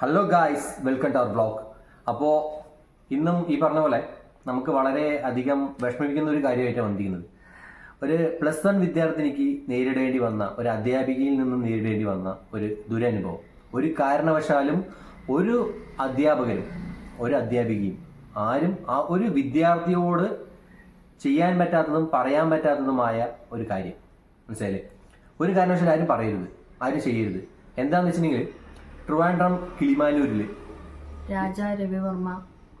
Hello guys welcome to our blog അപ്പോൾ ഇന്നും ഈ പറഞ്ഞ പോലെ നമുക്ക് വളരെ അധികം വിഷമിപ്പിക്കുന്ന ഒരു കാര്യമായിട്ടാണ് വന്നിരിക്കുന്നത്. ഒരു പ്ലസ് വൺ വിദ്യാർത്ഥിനിക്ക് നേരിടേണ്ടി വന്ന ഒരു അധ്യാപികയിൽ നിന്നും നേരിടേണ്ടി വന്ന ഒരു ദുരനുഭവം. ഒരു കാരണവശാലും ഒരു അധ്യാപകനും ഒരു അധ്യാപികയും ആരും ആ ഒരു വിദ്യാർത്ഥിയോട് ചെയ്യാൻ പറ്റാത്തതും പറയാൻ പറ്റാത്തതുമായ ഒരു കാര്യം. മനസ്സിലായില്ലേ? ഒരു കാരണവശാലും ആരും പറയരുത്. ആരും ചെയ്യരുത്. എന്താണെന്ന് വെച്ചിട്ടുണ്ടെങ്കിൽ Trivandrum കിളിമാനൂരിൽ Raja Ravi Varma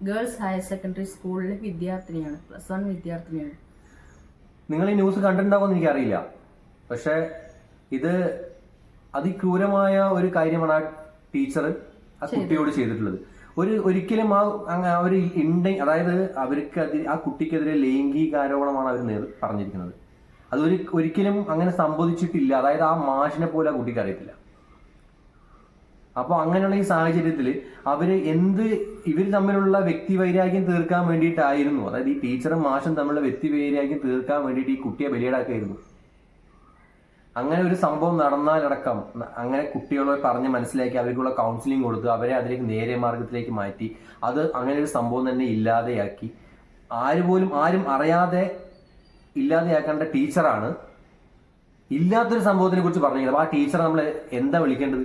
girls higher secondary സ്കൂളിലെ വിദ്യാർത്ഥിനിയാണ്. പ്ലസ് വൺ വിദ്യാർത്ഥിനിയാണ്. നിങ്ങൾ ഈ ന്യൂസ് കണ്ടിട്ടുണ്ടാവുമെന്ന് എനിക്കറിയില്ല. പക്ഷേ ഇത് അതിക്രൂരമായ ഒരു കാര്യമാണ് ആ ടീച്ചർ ആ കുട്ടിയോട് ചെയ്തിട്ടുള്ളത്. ഒരു ഒരിക്കലും ആ ഒരു ഇണ്ട അതായത് അവർക്ക് ആ കുട്ടിക്കെതിരെ ലൈംഗിക ആരോപണമാണ് അവർ നേർ പറഞ്ഞിരിക്കുന്നത്. അത് ഒരു ഒരിക്കലും അങ്ങനെ സംബോധിച്ചിട്ടില്ല അതായത് ആ മാഷിനെ പോലെ ആ കുട്ടിക്ക് അറിയത്തില്ല. അപ്പോൾ അങ്ങനെയുള്ള ഈ സാഹചര്യത്തിൽ അവർ എന്ത് ഇവർ തമ്മിലുള്ള വ്യക്തി വൈരാഗ്യം തീർക്കാൻ വേണ്ടിയിട്ടായിരുന്നു. അതായത് ഈ ടീച്ചറും മാഷും തമ്മിലുള്ള വ്യക്തി വൈരാഗ്യം തീർക്കാൻ വേണ്ടിയിട്ട് ഈ കുട്ടിയെ ബലിയേടാക്കായിരുന്നു അങ്ങനെ ഒരു സംഭവം നടന്നാലടക്കം അങ്ങനെ കുട്ടികളെ പറഞ്ഞ് മനസ്സിലാക്കി അവർക്കുള്ള കൗൺസിലിംഗ് കൊടുത്ത് അവരെ അതിലേക്ക് നേരെ മാർഗത്തിലേക്ക് മാറ്റി. അത് അങ്ങനെ ഒരു സംഭവം തന്നെ ഇല്ലാതെയാക്കി. ആര് പോലും ആരും അറിയാതെ ഇല്ലാതെയാക്കേണ്ട ടീച്ചറാണ്. ഇല്ലാത്തൊരു സംഭവത്തിനെ കുറിച്ച് പറഞ്ഞത് അപ്പൊ ആ ടീച്ചറെ നമ്മൾ എന്താ വിളിക്കേണ്ടത്?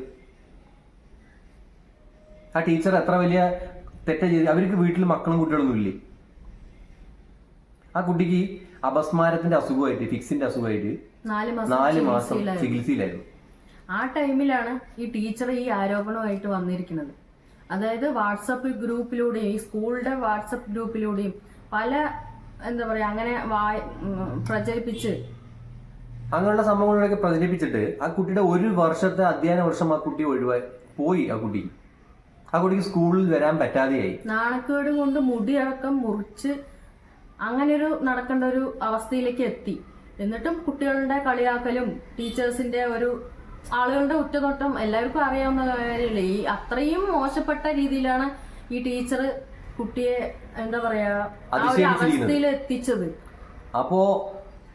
ആ ടീച്ചർ എത്ര വലിയ തെറ്റ ചെയ്ത് അവർക്ക് വീട്ടിൽ മക്കളും കുട്ടികളൊന്നും ഇല്ലേ? ആ കുട്ടിക്ക് അപസ്മാരത്തിന്റെ അസുഖമായിട്ട് ഫിക്സിന്റെ അസുഖമായിട്ട് നാല് മാസം. ചികിത്സയിലായിരുന്നു. ആ ടൈമിലാണ് ഈ ടീച്ചർ ഈ ആരോപണമായിട്ട് വന്നിരിക്കുന്നത്. അതായത് വാട്സപ്പ് ഗ്രൂപ്പിലൂടെയും ഈ സ്കൂളിന്റെ വാട്സപ്പ് ഗ്രൂപ്പിലൂടെയും പല എന്താ പറയാ അങ്ങനെ പ്രചരിപ്പിച്ച് അങ്ങനെയുള്ള സംഭവങ്ങളൊക്കെ പ്രചരിപ്പിച്ചിട്ട് ആ കുട്ടിയുടെ ഒരു വർഷത്തെ അധ്യയന വർഷം ആ കുട്ടി ഒഴിവായി പോയി ആ കുട്ടി. ആ കുട്ടിക്ക് സ്കൂളിൽ വരാൻ പറ്റാതെയായി. നാണക്കേട് കൊണ്ട് മുടിയടക്കം മുറിച്ച് അങ്ങനെ ഒരു നടക്കേണ്ട ഒരു അവസ്ഥയിലേക്ക് എത്തി. എന്നിട്ടും കുട്ടികളുടെ കളിയാക്കലും ടീച്ചേഴ്സിന്റെ ഒരു ആളുകളുടെ ഉറ്റനോട്ടം എല്ലാവർക്കും അറിയാവുന്ന കാര്യമല്ലേ? ഈ അത്രയും മോശപ്പെട്ട രീതിയിലാണ് ഈ ടീച്ചർ കുട്ടിയെ എന്താ പറയാ ആ ഒരു അവസ്ഥയിൽ എത്തിച്ചത്. അപ്പോ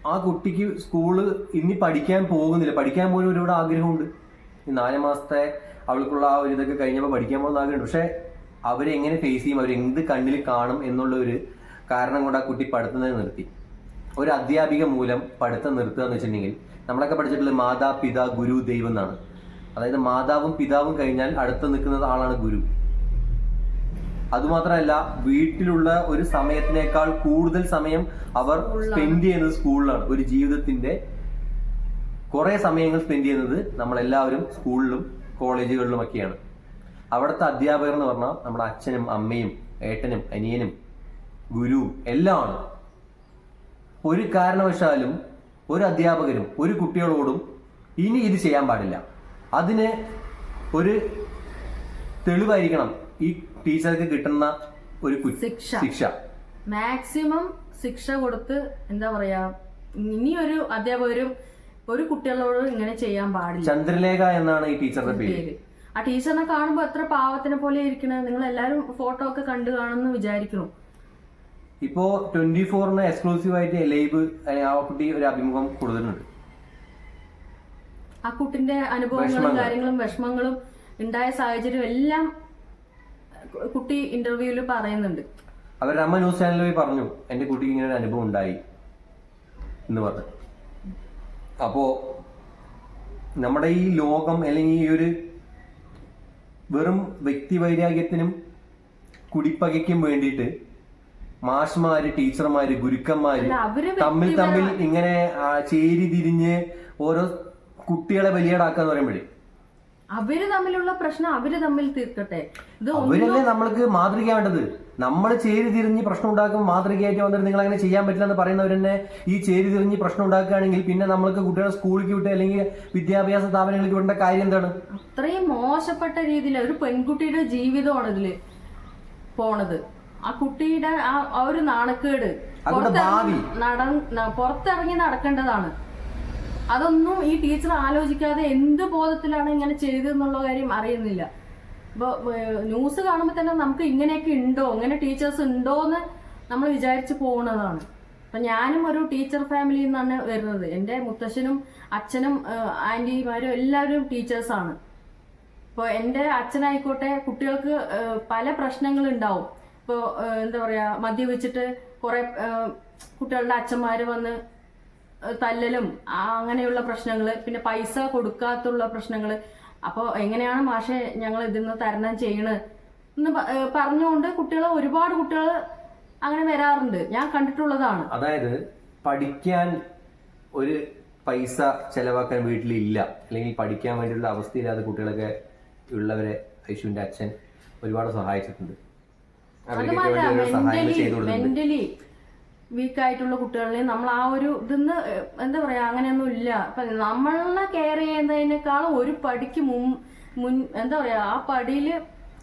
ആ കുട്ടിക്ക് സ്കൂൾ ഇനി പഠിക്കാൻ പോകുന്നില്ല. പഠിക്കാൻ പോലും ഒരുപാട് ആഗ്രഹമുണ്ട്. ഈ നാല് മാസത്തെ അവൾക്കുള്ള ആ ഒരു ഇതൊക്കെ കഴിഞ്ഞപ്പോൾ പഠിക്കാൻ പോകുന്ന ആഗ്രഹമുണ്ട്. പക്ഷെ അവരെങ്ങനെ ഫേസ് ചെയ്യും? അവരെന്ത് കണ്ണിൽ കാണും എന്നുള്ള ഒരു കാരണം കൊണ്ട് ആ കുട്ടി പഠിത്തം നിർത്തി. ഒരു അധ്യാപിക മൂലം പഠിത്തം നിർത്തുക എന്ന് വെച്ചിട്ടുണ്ടെങ്കിൽ നമ്മളൊക്കെ പഠിച്ചിട്ടുള്ളത് മാതാ പിതാ ഗുരു ദൈവം എന്നാണ്. അതായത് മാതാവും പിതാവും കഴിഞ്ഞാൽ അടുത്ത് നിൽക്കുന്നത് ആളാണ് ഗുരു. അതുമാത്രമല്ല വീട്ടിലുള്ള ഒരു സമയത്തിനേക്കാൾ കൂടുതൽ സമയം അവർ സ്പെൻഡ് ചെയ്യുന്നത് സ്കൂളിലാണ്. ഒരു ജീവിതത്തിന്റെ കുറെ സമയങ്ങൾ സ്പെൻഡ് ചെയ്യുന്നത് നമ്മളെല്ലാവരും സ്കൂളിലും കോളേജുകളിലും ഒക്കെയാണ് അവിടുത്തെ അധ്യാപകർ എന്ന് പറഞ്ഞാൽ നമ്മുടെ അച്ഛനും അമ്മയും ഏട്ടനും അനിയനും ഗുരുവും എല്ലാമാണ്. ഒരു കാരണവശാലും ഒരു അധ്യാപകരും ഒരു കുട്ടികളോടും ഇനി ഇത് ചെയ്യാൻ പാടില്ല. അതിന് ഒരു തെളിവായിരിക്കണം ഈ ടീച്ചർക്ക് കിട്ടുന്ന ഒരു ശിക്ഷ. ശിക്ഷ. മാക്സിമം ശിക്ഷ കൊടുത്ത് എന്താ പറയാ ഇനിയൊരു അധ്യാപകരും ഒരു കുട്ടികളോട് ഇങ്ങനെ ചെയ്യാൻ പാടില്ല. ചന്ദ്രലേഖ എന്നാണ് ഈ ടീച്ചറുടെ പേര്. ആ ടീച്ചറിനെ കാണുമ്പോ എത്ര പാവത്തിനെ പോലെ ഇരിക്കണേ. നിങ്ങൾ എല്ലാരും ഫോട്ടോ ഒക്കെ കണ്ടു കാണുമെന്ന് വിചാരിക്കുന്നു. ഇപ്പോ ട്വന്റി ഫോറിന് എക്സ്ക്ലൂസീവ് ആയിട്ട് ലൈവ് ആ കുട്ടി ഒരു അഭിമുഖം കൊടുത്തിട്ടുണ്ട്. ആ കുട്ടിന്റെ അനുഭവങ്ങളും കാര്യങ്ങളും വിഷമങ്ങളും ഉണ്ടായ സാഹചര്യം എല്ലാം കുട്ടി ഇന്റർവ്യൂവിൽ പറയുന്നുണ്ട്. അവർ അമ്മ ന്യൂസ് ചാനലിൽ പറഞ്ഞു എന്റെ കുട്ടിക്ക് ഇങ്ങനെ ഒരു അനുഭവം ഉണ്ടായി എന്ന് പറഞ്ഞു. അപ്പോ നമ്മുടെ ഈ ലോകം അല്ലെങ്കിൽ ഈ ഒരു വെറും വ്യക്തി വൈരാഗ്യത്തിനും കുടിപ്പകയ്ക്കും വേണ്ടിയിട്ട് മാഷ്മാര് ടീച്ചർമാര് ഗുരുക്കന്മാര് തമ്മിൽ തമ്മിൽ ഇങ്ങനെ ചേരി തിരിഞ്ഞ് ഓരോ കുട്ടികളെ ബലിയേടാക്കാന്ന് പറയുമ്പോഴേ അവർ തമ്മിലുള്ള പ്രശ്നം അവർ തമ്മിൽ തീർക്കട്ടെ. ഇത് അവരല്ലേ നമ്മൾക്ക് മാതൃക വേണ്ടത്? നമ്മൾ ചേരി തിരിഞ്ഞ് പ്രശ്നം ഉണ്ടാക്കും മാതൃകയായിട്ട് വന്നിട്ട് നിങ്ങൾ അങ്ങനെ ചെയ്യാൻ പറ്റില്ല എന്ന് പറയുന്നവർ തന്നെ ഈ ചേരി തിരിഞ്ഞ് പ്രശ്നം ഉണ്ടാക്കുകയാണെങ്കിൽ പിന്നെ നമ്മൾക്ക് കുട്ടികളെ സ്കൂളിലേക്ക് വിട്ട് അല്ലെങ്കിൽ വിദ്യാഭ്യാസ സ്ഥാപനങ്ങൾക്ക് വിടേണ്ട കാര്യം എന്താണ്? അത്രയും മോശപ്പെട്ട രീതിയിൽ ഒരു പെൺകുട്ടിയുടെ ജീവിതമാണ് ഇതിൽ പോണത്. ആ കുട്ടിയുടെ ആ ഒരു നാണക്കേട് പുറത്തിറങ്ങി നടക്കേണ്ടതാണ്. അതൊന്നും ഈ ടീച്ചർ ആലോചിക്കാതെ എന്ത് ബോധത്തിലാണ് ഇങ്ങനെ ചെയ്തതെന്നുള്ള കാര്യം അറിയുന്നില്ല. ഇപ്പൊ ന്യൂസ് കാണുമ്പോൾ തന്നെ നമുക്ക് ഇങ്ങനെയൊക്കെ ഉണ്ടോ? ഇങ്ങനെ ടീച്ചേഴ്സ് ഉണ്ടോ എന്ന് നമ്മൾ വിചാരിച്ചു പോകുന്നതാണ് അപ്പൊ ഞാനും ഒരു ടീച്ചർ ഫാമിലിയിൽ നിന്നാണ് വരുന്നത്. എന്റെ മുത്തശ്ശനും അച്ഛനും ആന്റിമാരും എല്ലാവരും ടീച്ചേഴ്സാണ് ഇപ്പോൾ എന്റെ അച്ഛനായിക്കോട്ടെ കുട്ടികൾക്ക് പല പ്രശ്നങ്ങളുണ്ടാവും ഇപ്പോൾ എന്താ പറയുക മദ്യപിച്ചിട്ട് കുറേ കുട്ടികളുടെ അച്ഛന്മാർ വന്ന് തല്ലലും അങ്ങനെയുള്ള പ്രശ്നങ്ങൾ പിന്നെ പൈസ കൊടുക്കാത്തുള്ള പ്രശ്നങ്ങൾ അപ്പോൾ എങ്ങനെയാണ് മാഷെ ഞങ്ങൾ ഇതിൽ നിന്ന് തരണം ചെയ്യണത് എന്ന് പറഞ്ഞുകൊണ്ട് കുട്ടികൾ ഒരുപാട് കുട്ടികൾ അങ്ങനെ വരാറുണ്ട്. ഞാൻ കണ്ടിട്ടുള്ളതാണ്. അതായത് പഠിക്കാൻ ഒരു പൈസ ചെലവാക്കാൻ വീട്ടിലില്ല. അല്ലെങ്കിൽ പഠിക്കാൻ വേണ്ടിയുള്ള അവസ്ഥയില്ലാതെ കുട്ടികളൊക്കെ ഉള്ളവരെ ഐശുവിന്റെ അച്ഛൻ ഒരുപാട് സഹായിച്ചിട്ടുണ്ട്. മെന്റലി ചെയ്തു കുട്ടികളിൽ വീക്ക് ആയിട്ടുള്ള കുട്ടികളെ നമ്മൾ ആ ഒരു ഇതിന്ന് എന്താ പറയാ അങ്ങനെയൊന്നും ഇല്ല. അപ്പൊ നമ്മളെ കെയർ ചെയ്യുന്നതിനേക്കാളും ഒരു പടിക്ക് മുൻ മുൻ എന്താ പറയാ ആ പടിയിൽ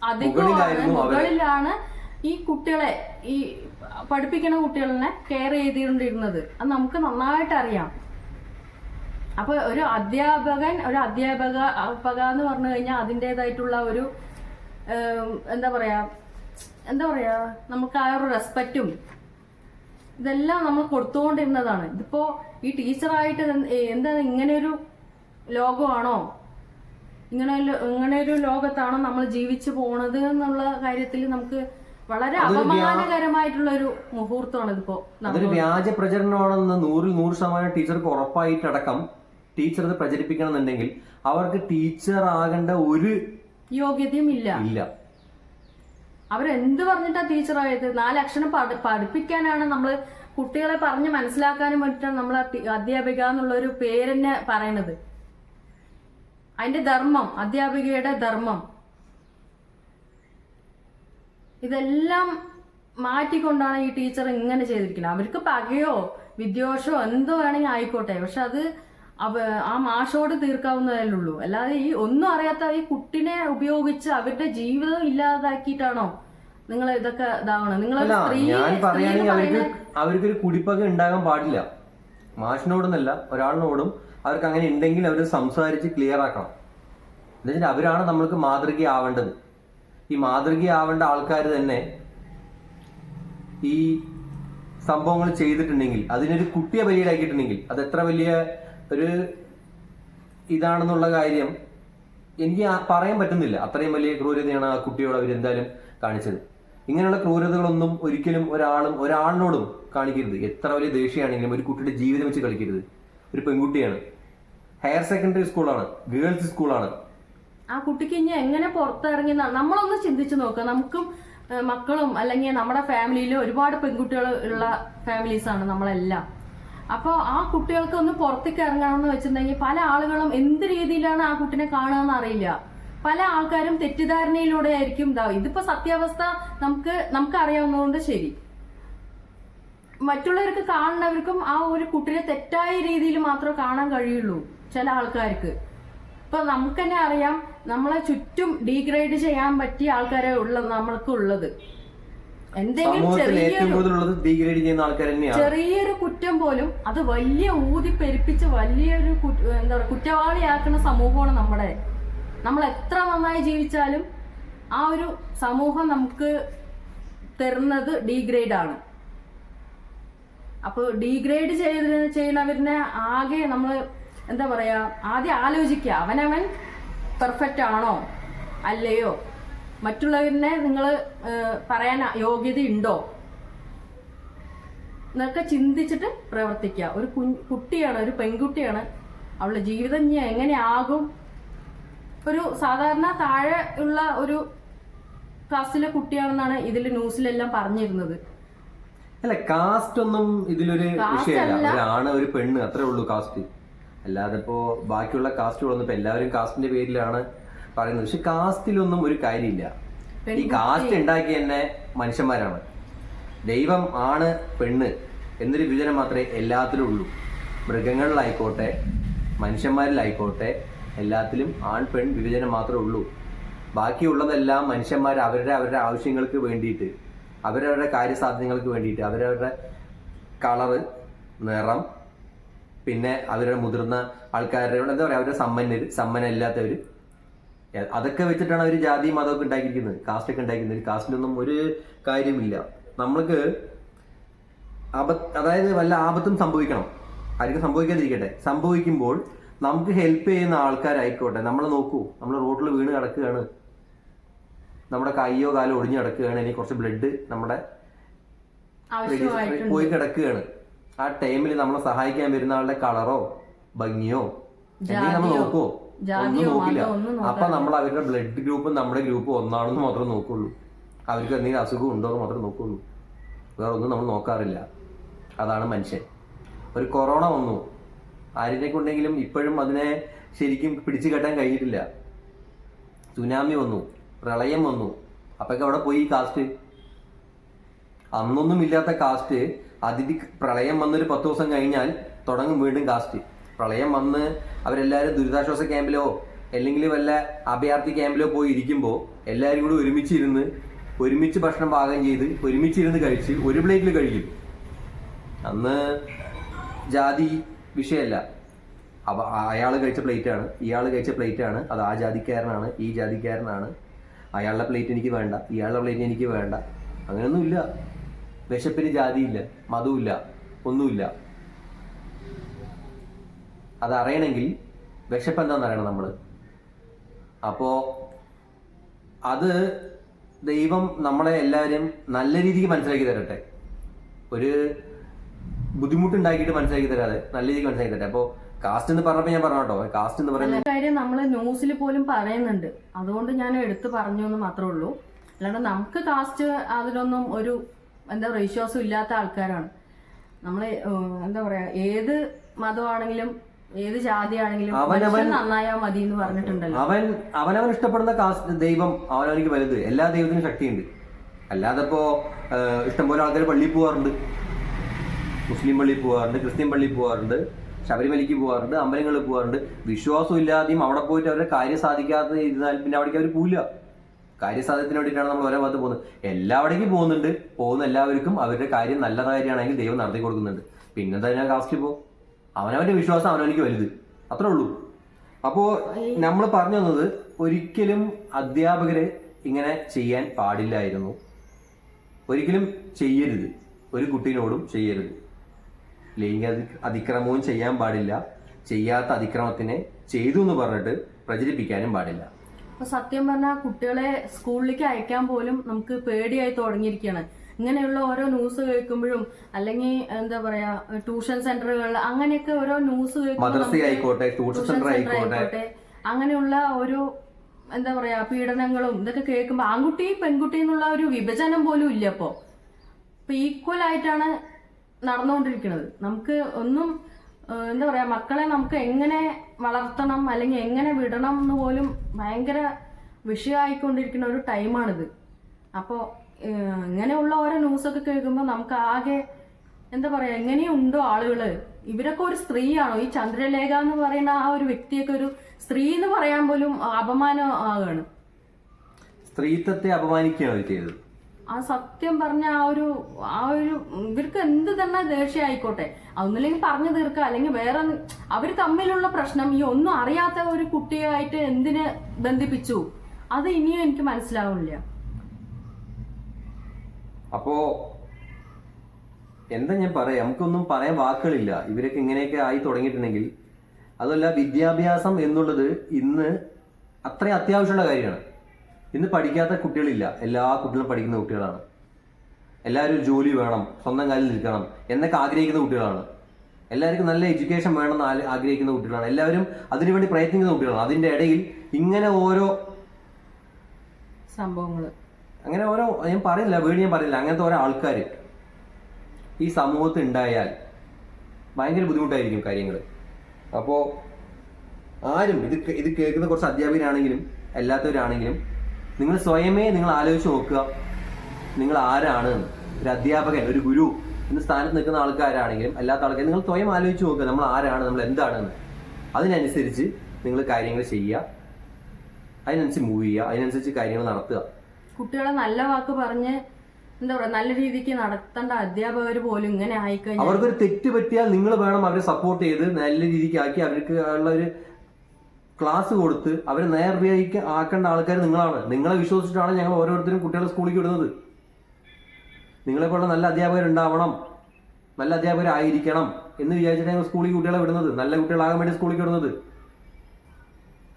അധികമാണ് മുകളിലാണ് ഈ കുട്ടികളെ ഈ പഠിപ്പിക്കുന്ന കുട്ടികളെ കെയർ ചെയ്തുകൊണ്ടിരുന്നത്. അത് നമുക്ക് നന്നായിട്ട് അറിയാം. അപ്പൊ ഒരു അധ്യാപകൻ ഒരു അധ്യാപക അധ്യാപക എന്ന് പറഞ്ഞു കഴിഞ്ഞാൽ അതിന്റെതായിട്ടുള്ള ഒരു എന്താ പറയാ എന്താ പറയാ നമുക്ക് ആ ഒരു റെസ്പെക്റ്റും ഇതെല്ലാം നമ്മൾ കൊടുത്തുകൊണ്ടിരുന്നതാണ്. ഇതിപ്പോ ഈ ടീച്ചറായിട്ട് എന്താ ഇങ്ങനെയൊരു ലോകമാണോ? ഇങ്ങനെ ഒരു- ഇങ്ങനെ ഒരു ലോകത്താണോ നമ്മൾ ജീവിച്ചു പോണത് എന്നുള്ള കാര്യത്തിൽ നമുക്ക് വളരെ അപമാനകരമായിട്ടുള്ള ഒരു മുഹൂർത്തമാണ് ഇതിപ്പോ അതൊരു വ്യാജ പ്രചരണമാണെന്ന് നൂറിൽ നൂറ് ശതമാനം ടീച്ചർക്ക് ഉറപ്പായിട്ടടക്കം ടീച്ചർ ഇത് പ്രചരിപ്പിക്കണമെന്നുണ്ടെങ്കിൽ അവർക്ക് ടീച്ചർ ആകേണ്ട ഒരു യോഗ്യതയും ഇല്ല. ഇല്ല. അവരെന്ത് പറഞ്ഞിട്ടാ ടീച്ചറായത് നാലക്ഷരം പഠി- പഠിപ്പിക്കാനാണ് നമ്മൾ കുട്ടികളെ പറഞ്ഞ് മനസ്സിലാക്കാനും വേണ്ടിയിട്ടാണ് നമ്മൾ അധ്യാപിക എന്നുള്ള ഒരു പേരെന്നെ പറയണത്. അതിന്റെ ധർമ്മം അധ്യാപികയുടെ ധർമ്മം. ഇതെല്ലാം മാറ്റിക്കൊണ്ടാണ് ഈ ടീച്ചർ ഇങ്ങനെ ചെയ്തിരിക്കുന്നത് അവർക്ക് പകയോ വിദ്വേഷോ എന്തോ വേണമെങ്കിൽ ആയിക്കോട്ടെ. പക്ഷെ അത് അവ ആ മാഷോട് തീർക്കാവുന്നതല്ലേ ഉള്ളൂ അല്ലാതെ ഈ ഒന്നും അറിയാത്ത ഈ കുട്ടിനെ ഉപയോഗിച്ച് അവരുടെ ജീവിതം ഇല്ലാതാക്കിയിട്ടാണോ നിങ്ങൾ ഇതൊക്കെ ഇതാവണം നിങ്ങൾ ഞാൻ പറയുകയാണെങ്കിൽ അവർക്ക് ഒരു അവർക്കൊരു കുടിപ്പക ഉണ്ടാകാൻ പാടില്ല. മാഷിനോടൊന്നല്ല ഒരാളിനോടും അവർക്ക് അങ്ങനെ ഉണ്ടെങ്കിൽ അവർ സംസാരിച്ച് ക്ലിയർ ആക്കണം. എന്നുവെച്ചാൽ അവരാണ് നമ്മൾക്ക് മാതൃകയാവേണ്ടത്. ഈ മാതൃകയാവേണ്ട ആൾക്കാർ തന്നെ ഈ സംഭവങ്ങൾ ചെയ്തിട്ടുണ്ടെങ്കിൽ അതിനൊരു കുട്ടിയെ ബലിയിലാക്കിയിട്ടുണ്ടെങ്കിൽ അത് എത്ര വലിയ ഒരു ഇതാണെന്നുള്ള കാര്യം എനിക്ക് പറയാൻ പറ്റുന്നില്ല. അത്രയും വലിയ ക്രൂരതയാണ് ആ കുട്ടിയോട് അവർ എന്തായാലും കാണിച്ചത്. ഇങ്ങനെയുള്ള ക്രൂരതകളൊന്നും ഒരിക്കലും ഒരാളും ഒരാളിനോടും കാണിക്കരുത്. എത്ര വലിയ ദേഷ്യമാണെങ്കിലും ഒരു കുട്ടിയുടെ ജീവിതം വെച്ച് കളിക്കരുത്. ഒരു പെൺകുട്ടിയാണ്. ഹയർ സെക്കൻഡറി സ്കൂളാണ്. ഗേൾസ് സ്കൂളാണ്. ആ കുട്ടിക്ക് ഇനി എങ്ങനെ പുറത്തിറങ്ങി നമ്മളൊന്ന് ചിന്തിച്ചു നോക്കുക നമുക്കും മക്കളും അല്ലെങ്കിൽ നമ്മുടെ ഫാമിലിയിൽ ഒരുപാട് പെൺകുട്ടികൾ ഉള്ള ഫാമിലീസ് ആണ് നമ്മളെല്ലാം. അപ്പോൾ ആ കുട്ടികൾക്ക് ഒന്ന് പുറത്തേക്ക് ഇറങ്ങണം എന്ന് വെച്ചിട്ടുണ്ടെങ്കിൽ പല ആളുകളും എന്ത് രീതിയിലാണ് ആ കുട്ടിനെ കാണുകയെന്ന് അറിയില്ല. പല ആൾക്കാരും തെറ്റിദ്ധാരണയിലൂടെ ആയിരിക്കും ഇതാവും ഇതിപ്പോ സത്യാവസ്ഥ നമുക്ക് നമുക്ക് അറിയാവുന്നതുകൊണ്ട് ശരി. മറ്റുള്ളവർക്ക് കാണുന്നവർക്കും ആ ഒരു കുട്ടിയെ തെറ്റായ രീതിയിൽ മാത്രമേ കാണാൻ കഴിയുള്ളൂ ചില ആൾക്കാർക്ക്. ഇപ്പൊ നമുക്ക് തന്നെ അറിയാം നമ്മളെ ചുറ്റും ഡീഗ്രേഡ് ചെയ്യാൻ പറ്റിയ ആൾക്കാരെ ഉള്ള നമ്മൾക്ക് ഉള്ളത്. സമൂഹത്തിൽ ഏറ്റവും കൂടുതലുള്ളത് ചെയ്യുന്ന ആൾക്കാർ തന്നെയാണ്. ചെറിയൊരു കുറ്റം പോലും അത് വലിയ ഊതി പെരുപ്പിച്ച് വലിയൊരു എന്താ പറയുക കുറ്റവാളിയാക്കുന്ന സമൂഹമാണ് നമ്മുടെ. നമ്മൾ എത്ര നന്നായി ജീവിച്ചാലും ആ ഒരു സമൂഹം നമുക്ക് തരുന്നത് ഡീഗ്രേഡ് ആണ്. അപ്പോൾ ഡീഗ്രേഡ് ചെയ്ത് ചെയ്യുന്നവരിനെ ആകെ നമ്മൾ എന്താ പറയാ ആദ്യം ആലോചിക്കുക അവനവൻ പെർഫെക്റ്റ് ആണോ? അല്ലയോ? മറ്റുള്ളവരിനെ നിങ്ങൾ പറയാൻ യോഗ്യതയുണ്ടോ? എന്നൊക്കെ ചിന്തിച്ചിട്ട് പ്രവർത്തിക്കുക. ഒരു കുട്ടിയാണ് ഒരു പെൺകുട്ടിയാണ് അവളുടെ ജീവിതം ഇനി എങ്ങനെയാകും? ഒരു സാധാരണ താഴെ ഉള്ള ഒരു ക്ലാസ്സിലെ കുട്ടിയാണെന്നാണ് ഇതിൽ ന്യൂസിലെല്ലാം പറഞ്ഞിരുന്നത്. അല്ല കാസ്റ്റ് ഒന്നും ഇതിലൊരു ആണ് വിഷയമല്ല. ഒരാണ് ഒരു പെണ്ണ് അത്രേ ഉള്ളൂ കാസ്റ്റ്. അല്ലാതെ ഇപ്പോ ബാക്കിയുള്ള കാസ്റ്റുകളൊന്നും ഇപ്പൊ എല്ലാവരും കാസ്റ്റിന്റെ പേരിലാണ് പറയുന്നത്. പക്ഷെ കാസ്റ്റിലൊന്നും ഒരു കാര്യമില്ല. ഈ കാസ്റ്റ് ഉണ്ടാക്കി തന്നെ മനുഷ്യന്മാരാണ്. ദൈവം ആണ് പെണ്ണ് എന്നൊരു വിഭജനം മാത്രമേ എല്ലാത്തിലും ഉള്ളൂ. മൃഗങ്ങളിലായിക്കോട്ടെ മനുഷ്യന്മാരിലായിക്കോട്ടെ എല്ലാത്തിലും ആൺ പെൺ വിഭജനം മാത്രമേ ഉള്ളൂ. ബാക്കിയുള്ളതെല്ലാം മനുഷ്യന്മാർ അവരുടെ അവരുടെ ആവശ്യങ്ങൾക്ക് വേണ്ടിയിട്ട് അവരവരുടെ കാര്യസാധ്യങ്ങൾക്ക് വേണ്ടിയിട്ട് അവരവരുടെ കളറ് നിറം പിന്നെ അവരുടെ മുതിർന്ന ആൾക്കാരുടെ എന്താ പറയുക അവരുടെ സമ്പന്നര് സമ്പന്നമില്ലാത്തവർ അതൊക്കെ വെച്ചിട്ടാണ് അവർ ജാതി മതമൊക്കെ ഉണ്ടാക്കിയിരിക്കുന്നത്. കാസ്റ്റ് ഒക്കെ ഉണ്ടാക്കുന്നത് കാസ്റ്റിലൊന്നും ഒരു കാര്യമില്ല നമ്മൾക്ക് അതായത് വല്ല ആപത്തും സംഭവിക്കണം. ആർക്കും സംഭവിക്കാതിരിക്കട്ടെ. സംഭവിക്കുമ്പോൾ നമുക്ക് ഹെൽപ്പ് ചെയ്യുന്ന ആൾക്കാരായിക്കോട്ടെ. നമ്മൾ നോക്കൂ. നമ്മൾ റോഡിൽ വീണ് കിടക്കുകയാണ്. നമ്മുടെ കൈയോ കാലോ ഒടിഞ്ഞു കിടക്കുകയാണ്. ഇനി കുറച്ച് ബ്ലഡ് നമ്മുടെ പോയി കിടക്കുകയാണ്. ആ ടൈമിൽ നമ്മളെ സഹായിക്കാൻ വരുന്ന ആളുടെ കളറോ ഭംഗിയോ എന്തെങ്കിലും നമ്മൾ നോക്കുമോ നോക്കുവോ? ഒന്നും നോക്കില്ല. അപ്പൊ നമ്മൾ അവരുടെ ബ്ലഡ് ഗ്രൂപ്പും നമ്മുടെ ഗ്രൂപ്പും ഒന്നാണെന്ന് മാത്രമേ നോക്കുള്ളൂ. അവർക്ക് എന്തെങ്കിലും അസുഖം ഉണ്ടോ എന്ന് മാത്രമേ നോക്കുള്ളൂ. വേറെ ഒന്നും നമ്മൾ നോക്കാറില്ല. അതാണ് മനുഷ്യൻ. ഒരു കൊറോണ വന്നു. ആരിനെ കൊണ്ടെങ്കിലും ഇപ്പോഴും അതിനെ ശരിക്കും പിടിച്ചു കെട്ടാൻ കഴിഞ്ഞിട്ടില്ല. സുനാമി വന്നു. പ്രളയം വന്നു. അപ്പൊക്കെ അവിടെ പോയി കാസ്റ്റ് അന്നൊന്നും ഇല്ലാത്ത കാസ്റ്റ് അതിഥി പ്രളയം വന്നൊരു പത്ത് ദിവസം കഴിഞ്ഞാൽ തുടങ്ങും വീണ്ടും കാസ്റ്റ് പ്രളയം വന്ന് അവരെല്ലാവരും ദുരിതാശ്വാസ ക്യാമ്പിലോ അല്ലെങ്കിൽ വല്ല അഭയാർത്ഥി ക്യാമ്പിലോ പോയി ഇരിക്കുമ്പോൾ എല്ലാവരും കൂടി ഒരുമിച്ചിരുന്ന് ഒരുമിച്ച് ഭക്ഷണം പാകം ചെയ്ത് ഒരുമിച്ചിരുന്ന് കഴിച്ച് ഒരു പ്ലേറ്റിൽ കഴിക്കും. അന്ന് ജാതി വിഷയമല്ല. അവ അയാൾ കഴിച്ച പ്ലേറ്റാണ് ഇയാൾ കഴിച്ച പ്ലേറ്റാണ് അത് ആ ജാതിക്കാരനാണ് ഈ ജാതിക്കാരനാണ്. അയാളുടെ പ്ലേറ്റ് എനിക്ക് വേണ്ട ഇയാളുടെ പ്ലേറ്റ് എനിക്ക് വേണ്ട. അങ്ങനെയൊന്നുമില്ല വിശപ്പിന് ജാതിയില്ല മതവുമില്ല ഒന്നുമില്ല. അത് അറിയണമെങ്കിൽ വിശപ്പ് അറിയണം നമ്മൾ അപ്പോ അത് ദൈവം നമ്മളെ എല്ലാവരും നല്ല രീതിക്ക് മനസ്സിലാക്കി തരട്ടെ. ഒരു ബുദ്ധിമുട്ടുണ്ടാക്കിയിട്ട് മനസ്സിലാക്കി തരാതെ നല്ല രീതിക്ക് മനസ്സിലാക്കി തരട്ടെ. അപ്പോൾ കാസ്റ്റ് എന്ന് പറഞ്ഞപ്പോൾ ഞാൻ പറഞ്ഞു കേട്ടോ കാസ്റ്റ് എന്ന് പറയുന്നത് കാര്യം നമ്മൾ ന്യൂസിൽ പോലും പറയുന്നുണ്ട്. അതുകൊണ്ട് ഞാൻ എടുത്തു പറഞ്ഞു എന്ന് മാത്രമേ ഉള്ളൂ. അല്ലാണ്ട് നമുക്ക് കാസ്റ്റ് അതിലൊന്നും ഒരു എന്താ പറയുക വിശ്വാസം ഇല്ലാത്ത ആൾക്കാരാണ്. നമ്മൾ എന്താ പറയാ ഏത് മതമാണെങ്കിലും ഏത് ജാതിയാണെങ്കിലും നന്നായാൽ മതി എന്ന് പറഞ്ഞിട്ടുണ്ടല്ലോ. അവൻ അവനവൻ ഇഷ്ടപ്പെടുന്ന കാസ്റ്റ് ദൈവം അവനവനിക്ക് വലുത്. എല്ലാ ദൈവത്തിനും ശക്തിയുണ്ട്. അല്ലാതെ ഇപ്പോ ഇഷ്ടംപോലെ ആൾക്കാർ പള്ളിയിൽ പോവാറുണ്ട്. മുസ്ലിം പള്ളിയിൽ പോവാറുണ്ട് ക്രിസ്ത്യൻ പള്ളിയിൽ പോവാറുണ്ട് ശബരിമലയ്ക്ക് പോവാറുണ്ട് അമ്പലങ്ങളിൽ പോവാറുണ്ട്. വിശ്വാസം ഇല്ലാതെയും അവിടെ പോയിട്ട് അവരുടെ കാര്യം സാധിക്കാതെ ഇരുന്നാൽ പിന്നെ അവിടേക്ക് അവർ പോവില്ല. കാര്യസാധ്യത്തിന് വേണ്ടിയിട്ടാണ് നമ്മൾ ഓരോ ഭാഗത്ത് പോകുന്നത്. എല്ലാവിടേക്കും പോകുന്നുണ്ട്. പോകുന്ന എല്ലാവർക്കും അവരുടെ കാര്യം നല്ല കാര്യമാണെങ്കിൽ ദൈവം നടത്തി കൊടുക്കുന്നുണ്ട്. പിന്നെന്താ ഞാൻ കാസ്റ്റ് പോ അവനവന്റെ വിശ്വാസം അവനവനിക്ക് വലുത്. അത്രേ ഉള്ളൂ. അപ്പോ നമ്മൾ പറഞ്ഞു തന്നത് ഒരിക്കലും അധ്യാപകര് ഇങ്ങനെ ചെയ്യാൻ പാടില്ലായിരുന്നു. ഒരിക്കലും ചെയ്യരുത്. ഒരു കുട്ടീനോടും ചെയ്യരുത്. ലൈംഗിക അതിക്രമവും ചെയ്യാൻ പാടില്ല. ചെയ്യാത്ത അതിക്രമത്തിനെ ചെയ്തു എന്ന് പറഞ്ഞിട്ട് പ്രചരിപ്പിക്കാനും പാടില്ല. അപ്പൊ സത്യം പറഞ്ഞാൽ കുട്ടികളെ സ്കൂളിലേക്ക് അയക്കാൻ പോലും നമുക്ക് പേടിയായി തുടങ്ങിയിരിക്കുകയാണ്. ഇങ്ങനെയുള്ള ഓരോ ന്യൂസ് കേൾക്കുമ്പോഴും അല്ലെങ്കിൽ എന്താ പറയാ ട്യൂഷൻ സെന്ററുകൾ അങ്ങനെയൊക്കെ ഓരോ ന്യൂസ് ആയിക്കോട്ടെ ട്യൂഷൻ സെന്റർ ആയിക്കോട്ടെ. അങ്ങനെയുള്ള ഒരു എന്താ പറയാ പീഡനങ്ങളും ഇതൊക്കെ കേൾക്കുമ്പോൾ ആൺകുട്ടി പെൺകുട്ടി എന്നുള്ള ഒരു വിഭജനം പോലും ഇല്ല ഇപ്പോ. ഇപ്പൊ ഈക്വൽ ആയിട്ടാണ് നടന്നുകൊണ്ടിരിക്കുന്നത്. നമുക്ക് ഒന്നും എന്താ പറയാ മക്കളെ നമുക്ക് എങ്ങനെ വളർത്തണം അല്ലെങ്കിൽ എങ്ങനെ വിടണം എന്ന് പോലും ഭയങ്കര വിഷയമായിക്കൊണ്ടിരിക്കുന്ന ഒരു ടൈമാണിത് അപ്പോൾ ഇങ്ങനെയുള്ള ഓരോ ന്യൂസ് ഒക്കെ കേൾക്കുമ്പോൾ നമുക്ക് ആകെ എന്താ പറയാ എങ്ങനെയുണ്ടോ ആളുകൾ? ഇവരൊക്കെ ഒരു സ്ത്രീയാണോ? ഈ ചന്ദ്രലേഖ എന്ന് പറയുന്ന ആ ഒരു വ്യക്തിയൊക്കെ ഒരു സ്ത്രീ എന്ന് പറയാൻ പോലും അപമാനം ആകാണ് സ്ത്രീത്വത്തെ അപമാനിക്കുകയാണ് ചെയ്തത്. ആ സത്യം പറഞ്ഞ ആ ഒരു ആ ഒരു ഇവർക്ക് എന്ത് തന്നെ ദേഷ്യം ആയിക്കോട്ടെ അതൊന്നില്ലെങ്കിൽ പറഞ്ഞു തീർക്കുക. അല്ലെങ്കിൽ വേറെ അവർ തമ്മിലുള്ള പ്രശ്നം ഈ ഒന്നും അറിയാത്ത ഒരു കുട്ടിയായിട്ട് എന്തിനെ ബന്ധിപ്പിച്ചു? അത് ഇനിയും എനിക്ക് മനസ്സിലാവില്ല അപ്പോ എന്താ ഞാൻ പറയാം? നമുക്കൊന്നും പറയാൻ വാക്കുകളില്ല. ഇവരൊക്കെ ഇങ്ങനെയൊക്കെ ആയി തുടങ്ങിയിട്ടുണ്ടെങ്കിൽ അതല്ല വിദ്യാഭ്യാസം എന്നുള്ളത് ഇന്ന് അത്രയും അത്യാവശ്യമുള്ള കാര്യമാണ്. ഇന്ന് പഠിക്കാത്ത കുട്ടികളില്ല. എല്ലാ കുട്ടികളും പഠിക്കുന്ന കുട്ടികളാണ്. എല്ലാവരും ജോലി വേണം സ്വന്തം കാലിൽ നിൽക്കണം എന്നൊക്കെ ആഗ്രഹിക്കുന്ന കുട്ടികളാണ്. എല്ലാവർക്കും നല്ല എഡ്യൂക്കേഷൻ വേണമെന്ന് ആഗ്രഹിക്കുന്ന കുട്ടികളാണ്. എല്ലാവരും അതിനുവേണ്ടി പ്രയത്നിക്കുന്ന കുട്ടികളാണ്. അതിന്റെ ഇടയിൽ ഇങ്ങനെ ഓരോ സംഭവങ്ങൾ. അങ്ങനെ ഓരോ ഞാൻ പറയില്ല വീട് ഞാൻ പറയില്ല അങ്ങനത്തെ ഓരോ ആൾക്കാർ ഈ സമൂഹത്തിൽ ഉണ്ടായാൽ ഭയങ്കര ബുദ്ധിമുട്ടായിരിക്കും കാര്യങ്ങൾ അപ്പോൾ ആരും ഇത് ഇത് കേൾക്കുന്ന കുറച്ച് അധ്യാപകരാണെങ്കിലും അല്ലാത്തവരാണെങ്കിലും നിങ്ങൾ സ്വയമേ നിങ്ങൾ ആലോചിച്ച് നോക്കുക നിങ്ങൾ ആരാണ്? ഒരു അധ്യാപകൻ ഒരു ഗുരു എന്ന സ്ഥാനത്ത് നിൽക്കുന്ന ആൾക്കാരാണെങ്കിലും അല്ലാത്ത ആൾക്കാർ നിങ്ങൾ സ്വയം ആലോചിച്ച് നോക്കുക നമ്മൾ ആരാണ് നമ്മൾ എന്താണെന്ന്. അതിനനുസരിച്ച് നിങ്ങൾ കാര്യങ്ങൾ ചെയ്യുക അതിനനുസരിച്ച് മൂവ് ചെയ്യുക അതിനനുസരിച്ച് കാര്യങ്ങൾ നടത്തുക. കുട്ടികളെ നല്ല വാക്ക് പറഞ്ഞ് എന്താ പറയാ നല്ല രീതിക്ക് നടത്തേണ്ട അധ്യാപകർ പോലും ഇങ്ങനെ ആയിക്കഴിഞ്ഞാൽ അവർക്കൊരു തെറ്റ് പറ്റിയാൽ നിങ്ങൾ വേണം അവരെ സപ്പോർട്ട് ചെയ്ത് നല്ല രീതിക്ക് ആക്കി അവർക്ക് ഉള്ള ഒരു ക്ലാസ് കൊടുത്ത് അവരെ നേർവഴിക്ക് ആക്കേണ്ട ആൾക്കാർ നിങ്ങളാണ്. നിങ്ങളെ വിശ്വസിച്ചിട്ടാണ് ഞങ്ങൾ ഓരോരുത്തരും കുട്ടികളെ സ്കൂളിലേക്ക് വിടുന്നത്. നിങ്ങളെ പോലെ നല്ല അധ്യാപകരുണ്ടാവണം. നല്ല അധ്യാപകരായിരിക്കണം എന്ന് വിചാരിച്ചിട്ട് ഞങ്ങൾ സ്കൂളിൽ കുട്ടികളെ വിടുന്നത്. നല്ല കുട്ടികളാകാൻ വേണ്ടി സ്കൂളിൽ വിടുന്നത്.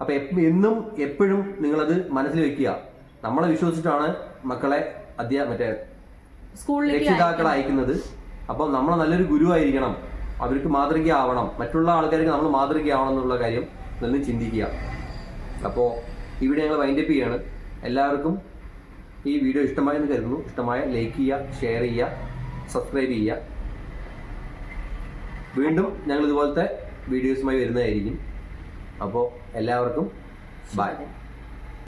അപ്പൊ എന്നും എപ്പോഴും നിങ്ങളത് മനസ്സിൽ വെക്കുക. നമ്മളെ വിശ്വസിച്ചിട്ടാണ് മക്കളെ അധ്യാ മറ്റേ രക്ഷിതാക്കൾ അയക്കുന്നത്. അപ്പോൾ നമ്മൾ നല്ലൊരു ഗുരു ആയിരിക്കണം അവർക്ക് മാതൃകയാവണം. മറ്റുള്ള ആൾക്കാർക്ക് നമ്മൾ മാതൃകയാവണം എന്നുള്ള കാര്യം നിന്ന് ചിന്തിക്കുക. അപ്പോൾ ഇവിടെ ഞങ്ങൾ വൈൻഡപ്പ് ചെയ്യാണ്. എല്ലാവർക്കും ഈ വീഡിയോ ഇഷ്ടമായെന്ന് കരുതുന്നു. ഇഷ്ടമായ ലൈക്ക് ചെയ്യുക ഷെയർ ചെയ്യുക സബ്സ്ക്രൈബ് ചെയ്യുക. വീണ്ടും ഞങ്ങൾ ഇതുപോലത്തെ വീഡിയോസുമായി വരുന്നതായിരിക്കും. അപ്പോൾ എല്ലാവർക്കും ബൈ